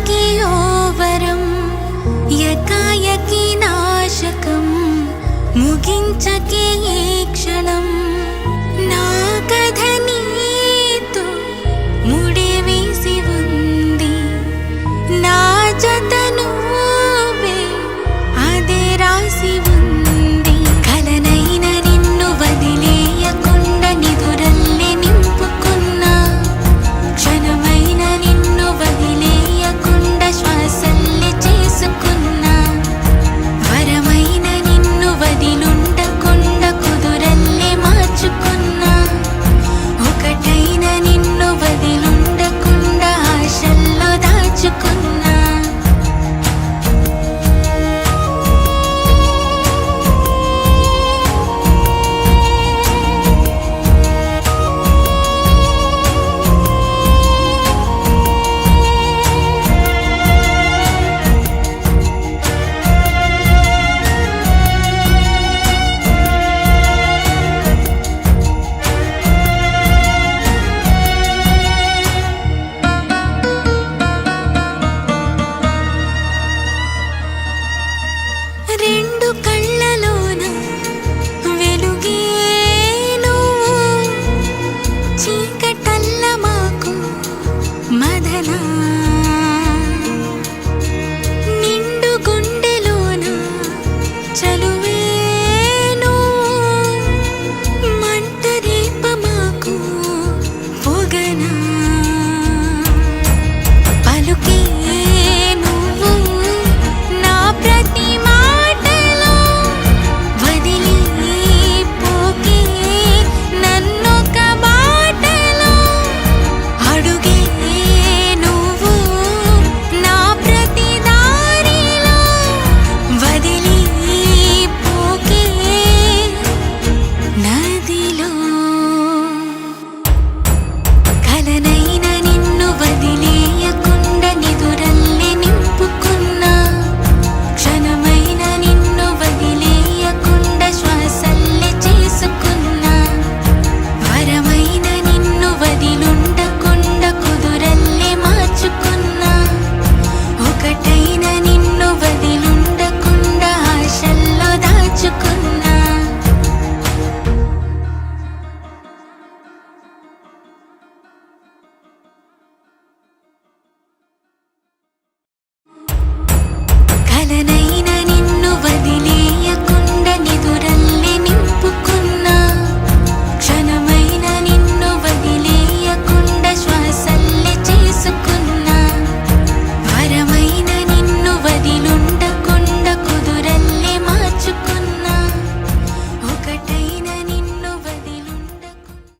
यकायकियो वरं यकायकि नाशकं मुगिञ्चके क्षणं नागधनी